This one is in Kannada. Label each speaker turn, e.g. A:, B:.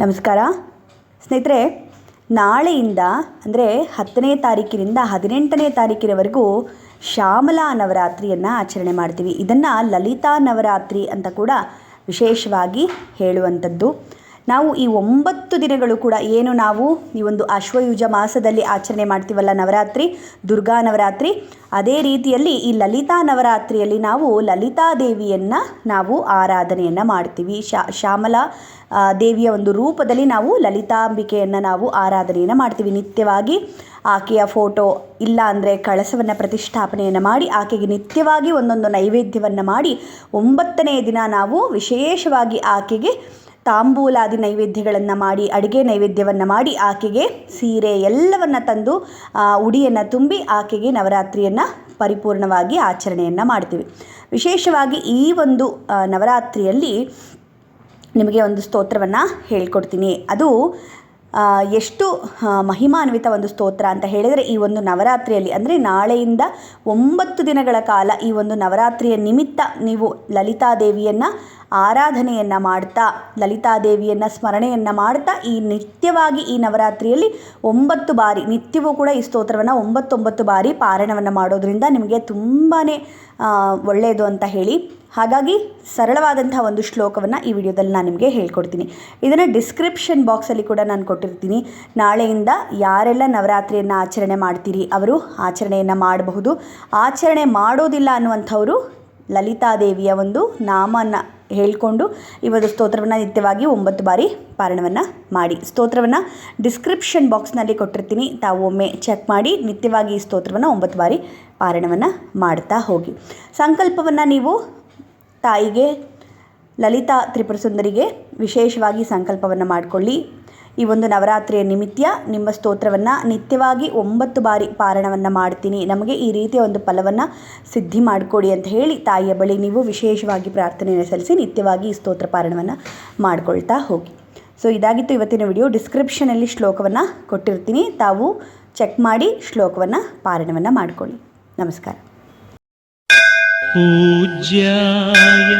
A: ನಮಸ್ಕಾರ. ಸ್ನೇಹಿತರೆ, ನಾಳೆಯಿಂದ, ಅಂದರೆ ಹತ್ತನೇ ತಾರೀಕಿನಿಂದ ಹದಿನೆಂಟನೇ ತಾರೀಕಿನವರೆಗೂ ಶ್ಯಾಮಲಾ ನವರಾತ್ರಿಯನ್ನು ಆಚರಣೆ ಮಾಡ್ತೀವಿ. ಇದನ್ನು ಲಲಿತಾ ನವರಾತ್ರಿ ಅಂತ ಕೂಡ ವಿಶೇಷವಾಗಿ ಹೇಳುವಂಥದ್ದು. ನಾವು ಈ ಒಂಬತ್ತು ದಿನಗಳು ಕೂಡ ಏನು ನಾವು ಈ ಒಂದು ಅಶ್ವಯುಜ ಮಾಸದಲ್ಲಿ ಆಚರಣೆ ಮಾಡ್ತೀವಲ್ಲ ನವರಾತ್ರಿ, ದುರ್ಗಾ ನವರಾತ್ರಿ. ಅದೇ ರೀತಿಯಲ್ಲಿ ಈ ಲಲಿತಾ ನವರಾತ್ರಿಯಲ್ಲಿ ನಾವು ಲಲಿತಾ ದೇವಿಯನ್ನು ನಾವು ಆರಾಧನೆಯನ್ನು ಮಾಡ್ತೀವಿ. ಶಾ, ಶ್ಯಾಮಲಾ ದೇವಿಯ ಒಂದು ರೂಪದಲ್ಲಿ ನಾವು ಲಲಿತಾಂಬಿಕೆಯನ್ನು ನಾವು ಆರಾಧನೆಯನ್ನು ಮಾಡ್ತೀವಿ. ನಿತ್ಯವಾಗಿ ಆಕೆಯ ಫೋಟೋ ಇಲ್ಲ ಅಂದರೆ ಕಳಸವನ್ನು ಪ್ರತಿಷ್ಠಾಪನೆಯನ್ನು ಮಾಡಿ ಆಕೆಗೆ ನಿತ್ಯವಾಗಿ ಒಂದೊಂದು ನೈವೇದ್ಯವನ್ನು ಮಾಡಿ ಒಂಬತ್ತನೇ ದಿನ ನಾವು ವಿಶೇಷವಾಗಿ ಆಕೆಗೆ ತಾಂಬೂಲಾದಿ ನೈವೇದ್ಯಗಳನ್ನು ಮಾಡಿ, ಅಡುಗೆ ನೈವೇದ್ಯವನ್ನು ಮಾಡಿ ಆಕೆಗೆ ಸೀರೆ ಎಲ್ಲವನ್ನು ತಂದು ಉಡಿಯನ್ನು ತುಂಬಿ ಆಕೆಗೆ ನವರಾತ್ರಿಯನ್ನು ಪರಿಪೂರ್ಣವಾಗಿ ಆಚರಣೆಯನ್ನು ಮಾಡ್ತೀವಿ. ವಿಶೇಷವಾಗಿ ಈ ಒಂದು ನವರಾತ್ರಿಯಲ್ಲಿ ನಿಮಗೆ ಒಂದು ಸ್ತೋತ್ರವನ್ನು ಹೇಳ್ಕೊಡ್ತೀನಿ. ಅದು ಎಷ್ಟು ಮಹಿಮಾನ್ವಿತ ಒಂದು ಸ್ತೋತ್ರ ಅಂತ ಹೇಳಿದರೆ ಈ ಒಂದು ನವರಾತ್ರಿಯಲ್ಲಿ ಅಂದರೆ ನಾಳೆಯಿಂದ ಒಂಬತ್ತು ದಿನಗಳ ಕಾಲ ಈ ಒಂದು ನವರಾತ್ರಿಯ ನಿಮಿತ್ತ ನೀವು ಲಲಿತಾದೇವಿಯನ್ನು ಆರಾಧನೆಯನ್ನು ಮಾಡ್ತಾ, ಲಲಿತಾದೇವಿಯನ್ನು ಸ್ಮರಣೆಯನ್ನು ಮಾಡ್ತಾ, ಈ ನಿತ್ಯವಾಗಿ ಈ ನವರಾತ್ರಿಯಲ್ಲಿ ಒಂಬತ್ತು ಬಾರಿ, ನಿತ್ಯವೂ ಕೂಡ ಈ ಸ್ತೋತ್ರವನ್ನು ಒಂಬತ್ತೊಂಬತ್ತು ಬಾರಿ ಪಾರಾಯಣವನ್ನು ಮಾಡೋದರಿಂದ ನಿಮಗೆ ತುಂಬಾ ಒಳ್ಳೆಯದು ಅಂತ ಹೇಳಿ. ಹಾಗಾಗಿ ಸರಳವಾದಂಥ ಒಂದು ಶ್ಲೋಕವನ್ನು ಈ ವಿಡಿಯೋದಲ್ಲಿ ನಾನು ನಿಮಗೆ ಹೇಳ್ಕೊಡ್ತೀನಿ. ಇದನ್ನು ಡಿಸ್ಕ್ರಿಪ್ಷನ್ ಬಾಕ್ಸಲ್ಲಿ ಕೂಡ ನಾನು ಕೊಟ್ಟಿರ್ತೀನಿ. ನಾಳೆಯಿಂದ ಯಾರೆಲ್ಲ ನವರಾತ್ರಿಯನ್ನು ಆಚರಣೆ ಮಾಡ್ತೀರಿ, ಅವರು ಆಚರಣೆಯನ್ನು ಮಾಡಬಹುದು. ಆಚರಣೆ ಮಾಡೋದಿಲ್ಲ ಅನ್ನುವಂಥವರು ಲಲಿತಾದೇವಿಯ ಒಂದು ನಾಮನ ಹೇಳಿಕೊಂಡು ಈ ಒಂದು ಸ್ತೋತ್ರವನ್ನು ನಿತ್ಯವಾಗಿ ಒಂಬತ್ತು ಬಾರಿ ಪಾರಣವನ್ನು ಮಾಡಿ. ಸ್ತೋತ್ರವನ್ನು ಡಿಸ್ಕ್ರಿಪ್ಷನ್ ಬಾಕ್ಸ್ನಲ್ಲಿ ಕೊಟ್ಟಿರ್ತೀನಿ. ತಾವು ಒಮ್ಮೆ ಚೆಕ್ ಮಾಡಿ ನಿತ್ಯವಾಗಿ ಈ ಸ್ತೋತ್ರವನ್ನು ಒಂಬತ್ತು ಬಾರಿ ಪಾರಣವನ್ನು ಮಾಡ್ತಾ ಹೋಗಿ. ಸಂಕಲ್ಪವನ್ನು ನೀವು ತಾಯಿಗೆ, ಲಲಿತಾ ತ್ರಿಪುರ ಸುಂದರಿಗೆ ವಿಶೇಷವಾಗಿ ಸಂಕಲ್ಪವನ್ನು ಮಾಡಿಕೊಳ್ಳಿ. ಈ ಒಂದು ನವರಾತ್ರಿಯ ನಿಮಿತ್ತ ನಿಮ್ಮ ಸ್ತೋತ್ರವನ್ನು ನಿತ್ಯವಾಗಿ ಒಂಬತ್ತು ಬಾರಿ ಪಾರಣವನ್ನು ಮಾಡ್ತೀನಿ. ನಮಗೆ ಈ ರೀತಿಯ ಒಂದು ಫಲವನ್ನು ಸಿದ್ಧಿ ಮಾಡಿಕೊಡಿ ಅಂತ ಹೇಳಿ ತಾಯಿಯ ಬಳಿ ನೀವು ವಿಶೇಷವಾಗಿ ಪ್ರಾರ್ಥನೆಯನ್ನು ಸಲ್ಲಿಸಿ ನಿತ್ಯವಾಗಿ ಈ ಸ್ತೋತ್ರ ಪಾರಣವನ್ನು ಮಾಡಿಕೊಳ್ತಾ ಹೋಗಿ. ಸೊ ಇದಾಗಿತ್ತು ಇವತ್ತಿನ ವಿಡಿಯೋ ಡಿಸ್ಕ್ರಿಪ್ಷನಲ್ಲಿ ಶ್ಲೋಕವನ್ನು ಕೊಟ್ಟಿರ್ತೀನಿ. ತಾವು ಚೆಕ್ ಮಾಡಿ ಶ್ಲೋಕವನ್ನು ಪಾರಣವನ್ನು ಮಾಡಿಕೊಳ್ಳಿ. ನಮಸ್ಕಾರ.
B: ಪೂಜ್ಯಾಯ